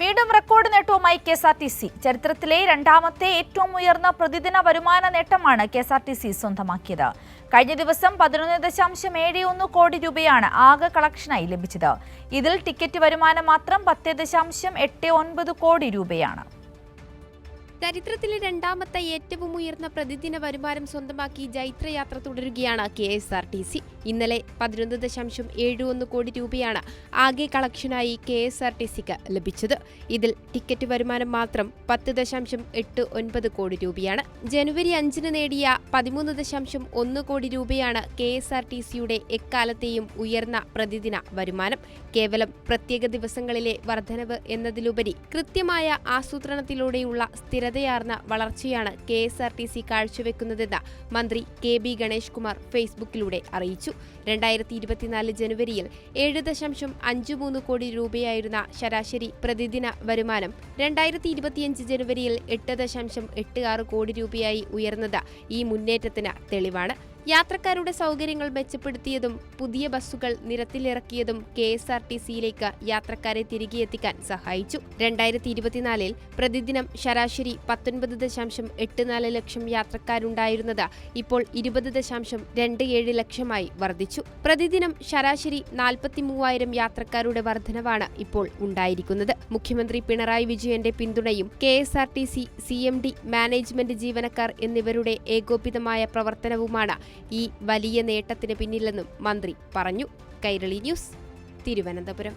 വീണ്ടും record നേട്ടവുമായി K S R T C. ചരിത്രത്തിലെ രണ്ടാമത്തെ ഏറ്റവും ഉയർന്ന പ്രതിദിന വരുമാന നേട്ടമാണ് K S R T C സ്വന്തമാക്കിയത്. കഴിഞ്ഞ ദിവസം പതിനൊന്ന് ദശാംശം ഏഴ് ഒന്ന് കോടി രൂപയാണ് ആകെ കളക്ഷനായി ലഭിച്ചത്. ഇതിൽ ടിക്കറ്റ് വരുമാനം മാത്രം പത്ത് ദശാംശം എട്ട് ഒൻപത് കോടി രൂപയാണ്. ചരിത്രത്തിലെ രണ്ടാമത്തെ ഏറ്റവും ഉയർന്ന പ്രതിദിന വരുമാനം സ്വന്തമാക്കി ജൈത്രയാത്ര തുടരുകയാണ് K S R T C. ഇന്നലെ പതിനൊന്ന് ദശാംശം ഏഴ് ഒന്ന് കോടി രൂപയാണ് ആകെ കളക്ഷനായി കെ എസ് ആർ ടി സിക്ക് ലഭിച്ചത്. ഇതിൽ ടിക്കറ്റ് വരുമാനം മാത്രം പത്ത് ദശാംശം എട്ട് ഒൻപത് കോടി രൂപയാണ്. ജനുവരി അഞ്ചിന് നേടിയ പതിമൂന്ന് ദശാംശം ഒന്ന് കോടി രൂപയാണ് കെ എസ് ആർ ടി സിയുടെ എക്കാലത്തെയും ഉയർന്ന പ്രതിദിന വരുമാനം. കേവലം പ്രത്യേക ദിവസങ്ങളിലെ വർധനവ് എന്നതിലുപരി കൃത്യമായ ആസൂത്രണത്തിലൂടെയുള്ള സ്ഥിരതയാർന്ന വളർച്ചയാണ് K S R T C കാഴ്ചവെക്കുന്നതെന്ന് മന്ത്രി കെ ബി ഗണേഷ് കുമാർ ഫേസ്ബുക്കിലൂടെ അറിയിച്ചു. രണ്ടായിരത്തി ഇരുപത്തിനാല് ജനുവരിയിൽ ഏഴ് ദശാംശം അഞ്ച് മൂന്ന് കോടി രൂപയായിരുന്ന ശരാശരി പ്രതിദിന വരുമാനം രണ്ടായിരത്തി ഇരുപത്തിയഞ്ച് ജനുവരിയിൽ എട്ട് ദശാംശം എട്ട് ആറ് കോടി രൂപയായി ഉയർന്നത് ഈ മുന്നേറ്റത്തിന് തെളിവാണ്. യാത്രക്കാരുടെ സൗകര്യങ്ങൾ മെച്ചപ്പെടുത്തിയതും പുതിയ ബസ്സുകൾ നിരത്തിലിറക്കിയതും കെ എസ് ആർ ടി സിയിലേക്ക് യാത്രക്കാരെ തിരികെ എത്തിക്കാൻ സഹായിച്ചു. രണ്ടായിരത്തി ഇരുപത്തിനാലിൽ പ്രതിദിനം ശരാശരി പത്തൊൻപത് ദശാംശം എട്ട് നാല് ലക്ഷം യാത്രക്കാരുണ്ടായിരുന്നത് ഇപ്പോൾ ഇരുപത് ദശാംശം രണ്ട് ഏഴ് ലക്ഷമായി വർദ്ധിച്ചു. പ്രതിദിനം ശരാശരി നാൽപ്പത്തി മൂവായിരം യാത്രക്കാരുടെ വർധനവാണ് ഇപ്പോൾ ഉണ്ടായിരിക്കുന്നത്. മുഖ്യമന്ത്രി പിണറായി വിജയന്റെ പിന്തുണയും K S R T C C M D management ജീവനക്കാർ എന്നിവരുടെ ഏകോപിതമായ പ്രവർത്തനവുമാണ് ഈ വലിയ നേട്ടത്തിന് പിന്നിലെന്നും മന്ത്രി പറഞ്ഞു. കൈരളി ന്യൂസ് തിരുവനന്തപുരം.